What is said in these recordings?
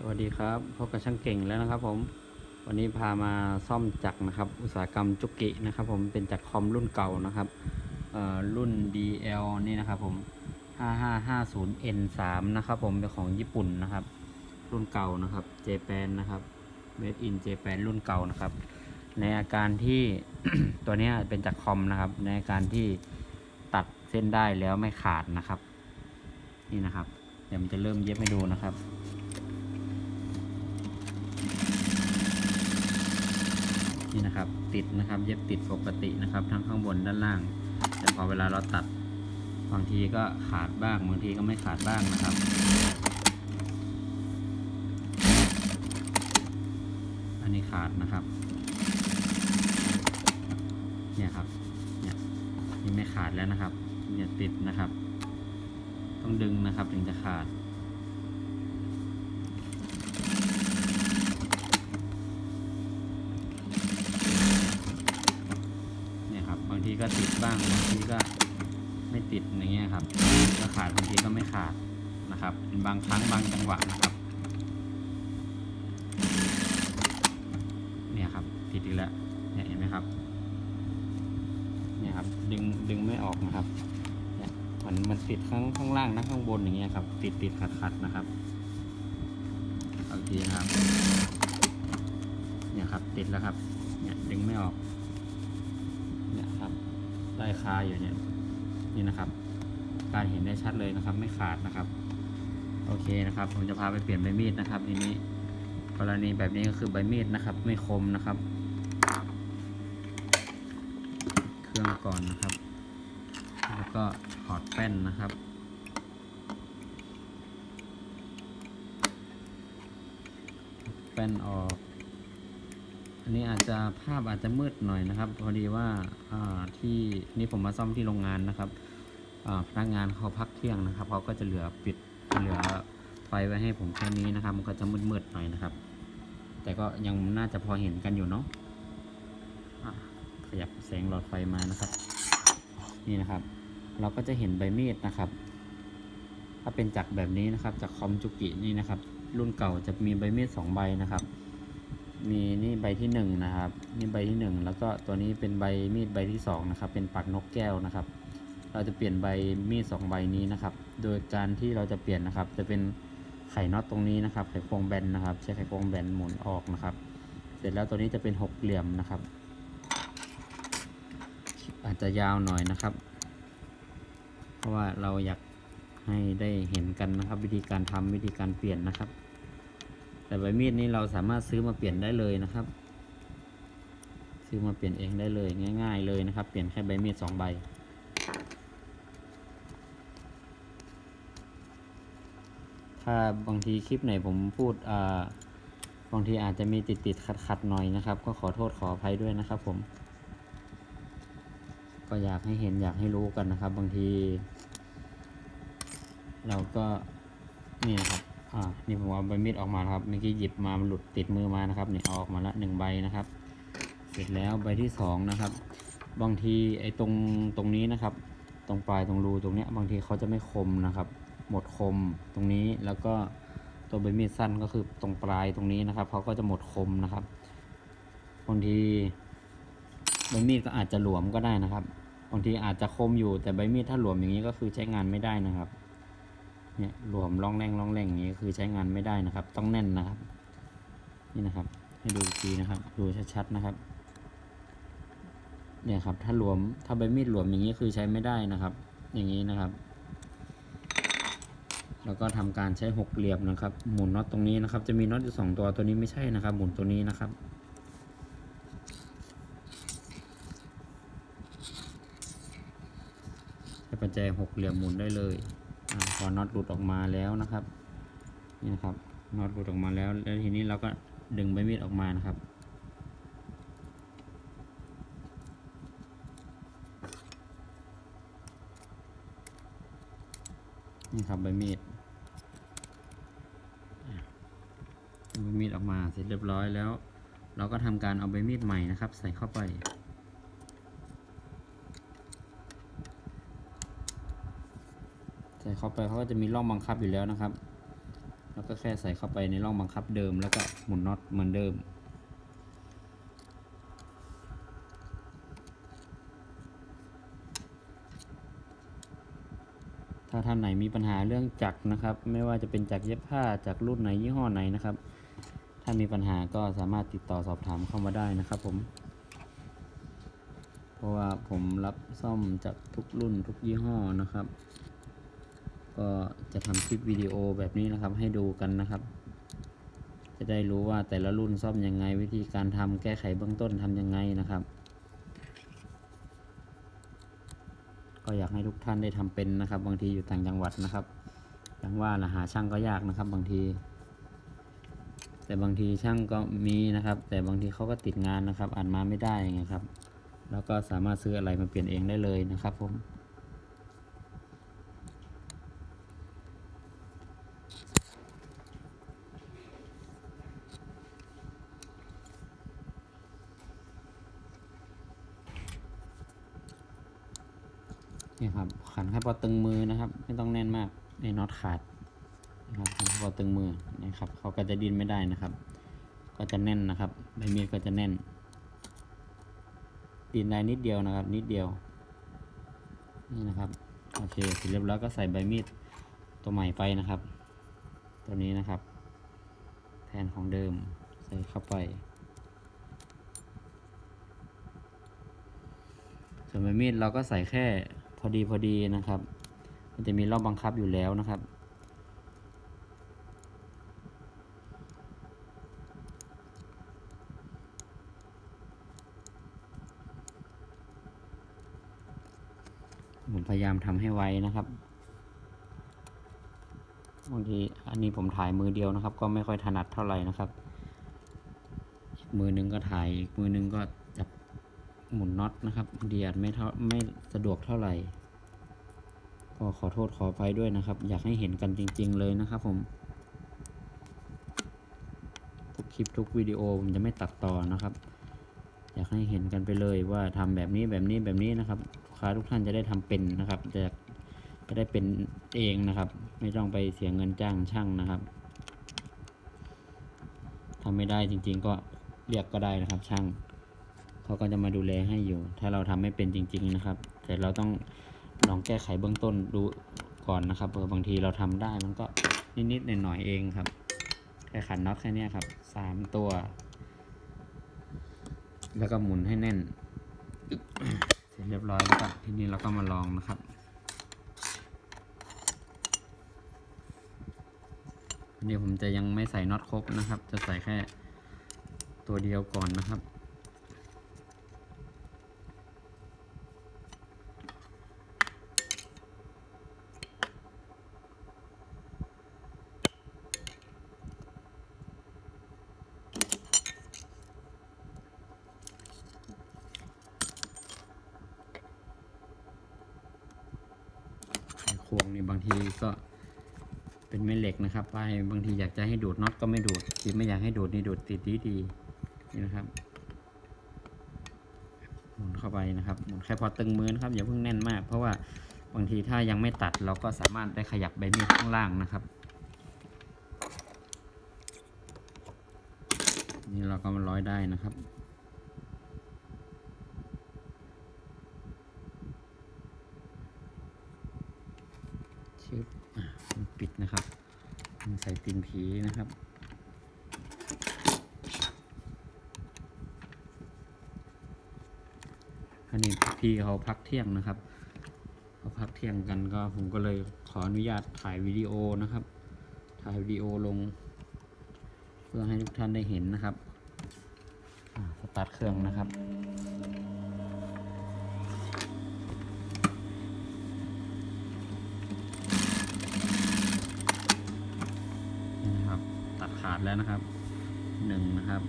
สวัสดีครับพบกับช่างเก่งแล้วนะครับ ผม วันนี้พามาซ่อมจักรนะครับ อุตสาหกรรมจุกินะครับ ผมเป็นจักรคอมรุ่นเก่านะครับรุ่น DL นี่นะครับ ผม 5550N3 นะครับผมเป็นของญี่ปุ่นนะครับ รุ่นเก่านะครับ j p a n นะครับ Made in Japan รุ่นเก่านะครับ ในอาการที่ตัวนี้เป็นจักรคอมนะครับ ในอาการที่ตัดเส้นได้แล้วไม่ขาดนะครับ นี่นะครับ เดี๋ยวมันจะเริ่มเย็บให้ดูนะครับ นี่นะครับ ติดนะครับ เย็บติดปกตินะครับ ทั้งข้างบนด้านล่างแต่พอเวลาเราตัดบางทีก็ขาดบ้างบางทีก็ไม่ขาดบ้างนะครับ อันนี้ขาดนะครับ เนี่ยครับ เนี่ยนี่ไม่ขาดแล้วนะครับ เนี่ยติดนะครับ ต้องดึงนะครับถึงจะขาด เนี่ยครับบางที ก็ติดบ้างบางทีก็ไม่ติดอย่างเงี้ยครับก็ขาดบางทีก็ไม่ขาดนะครับ เป็นบางครั้งบางจังหวะนะครับ เนี่ยครับติดอีกแล้วเนี่ยเห็นไหมครับ เนี่ยครับดึงดึงไม่ออกนะครับเนี่ยมันมันติดข้างข้างล่างนะข้างบนอย่างเงี้ยครับ ติดติดขัดขัดนะครับเอาอีกทีนะครับ เนี่ยครับติดแล้วครับ เนี่ยดึงไม่ออก เนี่ยครับ ได้คาอยู่เนี่ยนี่นะครับ การเห็นได้ชัดเลยนะครับ ไม่ขาดนะครับ โอเคนะครับ ผมจะพาไปเปลี่ยนใบมีดนะครับทีนี้กรณีแบบนี้ก็คือใบมีดนะครับ ไม่คมนะครับ เครื่องก่อนนะครับ แล้วก็ถอดแป้นนะครับแป้นออก อันนี้อาจจะภาพอาจจะมืดหน่อยนะครับ พอดีว่าที่นี่ผมมาซ่อมที่โรงงานนะครับพนักงานเขาพักเที่ยงนะครับเขาก็จะเหลือปิดเหลือไฟไว้ให้ผมแค่นี้นะครับ มันก็จะมืดๆหน่อยนะครับ แต่ก็ยังน่าจะพอเห็นกันอยู่เนาะะขยับแสงหลอดไฟมานะครับ นี่นะครับ เราก็จะเห็นใบมีดนะครับ ถ้าเป็นจักรแบบนี้นะครับ จากคอมจุกินี่นะครับ รุ่นเก่าจะมีใบมีดสองใบนะครับ มีนี่ใบที่หนึ่งนะครับนี่ใบที่หนึ่งแล้วก็ตัวนี้เป็นใบมีดใบที่สองนะครับเป็นปักนกแก้วนะครับ เราจะเปลี่ยนใบมีดสองใบนี้นะครับ โดยการที่เราจะเปลี่ยนนะครับ จะเป็นไขน็อตตรงนี้นะครับ ไขควงแบนนะครับ ใช้ไขควงแบนหมุนออกนะครับ เสร็จแล้วตัวนี้จะเป็นหกเหลี่ยมนะครับ อาจจะยาวหน่อยนะครับ เพราะว่าเราอยากให้ได้เห็นกันนะครับ วิธีการทำวิธีการเปลี่ยนนะครับ แต่ใบมีดนี้เราสามารถซื้อมาเปลี่ยนได้เลยนะครับ ซื้อมาเปลี่ยนเองได้เลยง่าย ๆ เลยนะครับ เปลี่ยนแค่ใบมีดสองใบถ้าบางทีคลิปไหนผมพูดอ่าบางทีอาจจะมีติดติดขัดขัดๆหน่อยนะครับ ก็ขอโทษขออภัยด้วยนะครับ ผม ก็อยากให้เห็นอยากให้รู้กันนะครับ บางที เราก็นี่นะครับ อ่า นี่ผมเอาใบมีดออกมาครับ เมื่อกี้หยิบมามันหลุดติดมือมานะครับนี่เอาออกมาละหนึ่งใบนะครับ เสร็จแล้วใบที่สองนะครับ บางทีไอ้ตรงตรงนี้นะครับ ตรงปลายตรงรูตรงเนี้ยบางทีเขาจะไม่คมนะครับ หมดคมตรงนี้แล้วก็ตัวใบมีดสั้นก็คือตรงปลายตรงนี้นะครับเขาก็จะหมดคมนะครับ บางทีใบมีดก็อาจจะหลวมก็ได้นะครับ บางทีอาจจะคมอยู่แต่ใบมีดถ้าหลวมอย่างนี้ก็คือใช้งานไม่ได้นะครับ เนี่ยหลวมร่องแรงร่องแรงอย่างนี้คือใช้งานไม่ได้นะครับ ต้องแน่นนะครับ นี่นะครับ ให้ดูอีกทีนะครับ ดูชัดๆนะครับ เนี่ยครับ ถ้าหลวมถ้าใบมีดหลวมอย่างนี้คือใช้ไม่ได้นะครับ อย่างนี้นะครับ แล้วก็ทำการใช้หกเหลี่ยมนะครับ หมุนน็อตตรงนี้นะครับ จะมีน็อตอยู่สองตัวตัวนี้ไม่ใช่นะครับ หมุนตัวนี้นะครับใช้ปัจจัยหกเหลี่ยมหมุนได้เลย พอน็อตหลุดออกมาแล้วนะครับ นี่นะครับน็อตหลุดออกมาแล้ว แล้วทีนี้เราก็ดึงใบมีดออกมานะครับ นี่ครับใบมีดอะใบมีดออกมาเสร็จเรียบร้อยแล้ว เราก็ทำการเอาใบมีดใหม่นะครับ ใส่เข้าไป ส่เข้าไปเขาก็จะมีร่องบังคับอยู่แล้วนะครับ แล้วก็แค่ใส่เข้าไปในร่องบังคับเดิม แล้วก็หมุนน็อตเหมือนเดิม ถ้าท่านไหนมีปัญหาเรื่องจักรนะครับ ไม่ว่าจะเป็นจักรเย็บผ้าจากรุ่นไหนยี่ห้อไหนนะครับ ถ้ามีปัญหาก็สามารถติดต่อสอบถามเข้ามาได้นะครับผมเพราะว่าผมรับซ่อมจากทุกรุ่นทุกยี่ห้อนะครับ ก็จะทำคลิปวิดีโอแบบนี้นะครับให้ดูกันนะครับ จะได้รู้ว่าแต่ละรุ่นซ่อมยังไง วิธีการทำแก้ไขเบื้องต้นทำยังไงนะครับ ก็อยากให้ทุกท่านได้ทำเป็นนะครับ บางทีอยู่ต่างจังหวัดนะครับอย่างว่านะหาช่างก็ยากนะครับ บางที แต่บางทีช่างก็มีนะครับ แต่บางทีเขาก็ติดงานนะครับอ่านมาไม่ได้ไงครับ แล้วก็สามารถซื้ออะไรมาเปลี่ยนเองได้เลยนะครับผม นี่ครับขันแค่พอตึงมือนะครับ ไม่ต้องแน่นมากในน็อตขาดนะครับขันแค่พอตึงมือนะครับเขาก็จะดิ้นไม่ได้นะครับ ก็จะแน่นนะครับใบมีดก็จะแน่นดิ้นได้นิดเดียวนะครับ นิดเดียวนี่นะครับโอเคเสร็จเรียบร้อยก็ใส่ใบมีดตัวใหม่ไปนะครับ ตัวนี้นะครับ แทนของเดิมใส่เข้าไปส่วนใบมีดเราก็ใส่แค่ อดีพอดีนะครับ มันจะมีรอบบังคับอยู่แล้วนะครับ ผมพยายามทำให้ไวนะครับบางทีอันนี้ผมถ่ายมือเดียวนะครับ ก็ไม่ค่อยถนัดเท่าไหร่นะครับ มือหนึงก็ถ่ายอีกมือหนึงก็ หมุนน็อตนะครับเดียดไม่เท่าไม่สะดวกเท่าไหร่ ก็ขอโทษขออภัยด้วยนะครับ อยากให้เห็นกันจริง ๆ เลยนะครับผม ทุกคลิปทุกวิดีโอผมจะไม่ตัดต่อนะครับ อยากให้เห็นกันไปเลยว่าทำแบบนี้แบบนี้แบบนี้นะครับลูกค้าทุกท่านจะได้ทำเป็นนะครับ จะจะได้เป็นเองนะครับ ไม่ต้องไปเสียเงินจ้างช่างนะครับทำไม่ได้จริง ๆ ก็เรียกก็ได้นะครับช่าง เขาก็จะมาดูแลให้อยู่ ถ้าเราทำไม่เป็นจริง ๆนะครับ แต่เราต้องลองแก้ไขเบื้องต้นดูก่อนนะครับเพราะบางทีเราทำได้มันก็นิดๆหน่อยๆเองครับแค่ขันน็อตแค่นี้ครับสามตัว แล้วก็หมุนให้แน่นเสร็จเรียบร้อยแล้วก็ทีนี้เราก็มาลองนะครับนนี้ผมจะยังไม่ใส่น็อตครบนะครับ จะใส่แค่ตัวเดียวก่อนนะครับ ไขควงนี่บางทีก็เป็นแม่เหล็กนะครับไปบางทีอยากจะให้ดูดน็อตก็ไม่ดูดที่ไม่อยากให้ดูดนี่ดูดติดดีดีๆนี่นะครับหมุนเข้าไปนะครับหมุนแค่พอตึงมือนะครับอย่าเพิ่งแน่นมาก เพราะว่าบางทีถ้ายังไม่ตัดเราก็สามารถได้ขยับใบมีดข้างล่างนะครับ นี่เราก็มาร้อยได้นะครับ ชึบมันปิดนะครับมันใส่ตีนผีนะครับอันนี้พี่เขาพักเที่ยงนะครับเขาพักเที่ยงกันก็ผมก็เลยขออนุญาตถ่ายวิดีโอนะครับ ถ่ายวิดีโอลง เพื่อให้ทุกท่านได้เห็นนะครับสตาร์ทเครื่องนะครับ นี่นะครับ ตัด ขาดแล้วนะครับหนึ่งนะครับ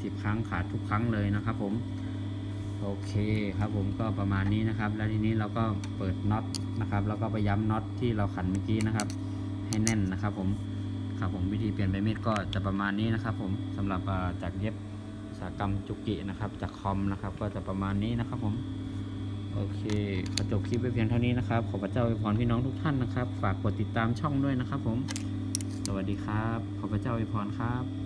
20 ครั้งขาดทุกครั้งเลยนะครับผมโอเคครับผมก็ประมาณนี้นะครับ แล้วทีนี้เราก็เปิดน็อตนะครับแล้วก็ไปย้ำน็อตที่เราขันเมื่อกี้นะครับ ให้แน่นนะครับผมครับผมวิธีเปลี่ยนใบมีดก็จะประมาณนี้นะครับ ผมสำหรับจากเย็บสากรรมจุกินะครับ จากคอมนะครับ ก็จะประมาณนี้นะครับผมโอเคขอจบคลิปไวเพียงเท่านี้นะครับขอพระเจ้าอวยพรพี่น้องทุกท่านนะครับ ฝากกดติดตามช่องด้วยนะครับ ผม สวัสดีครับขอพระเจ้าอวยพรครับ